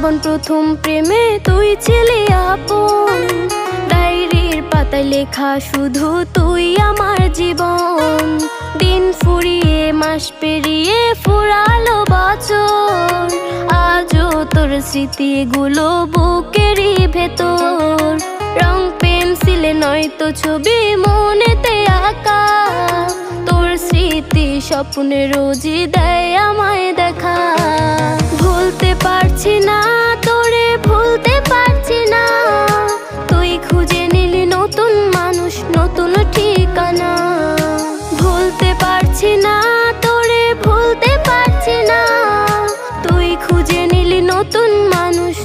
জীবন প্রথম প্রেমে তুই ছিলি আপন। ডায়েরির পাতায় লেখা শুধু তুই আমার জীবন। দিন ফুরিয়ে, মাস পেরিয়ে ফুরালো বছর। আজও তোর স্মৃতিগুলো বুকেরই ভেতর। রং পেন্সিলে নয়তো ছবি মনেতে আঁকা। তোর স্মৃতি স্বপ্নে রোজই দেয় দেখা খুঁজে নিলি নতুন মানুষ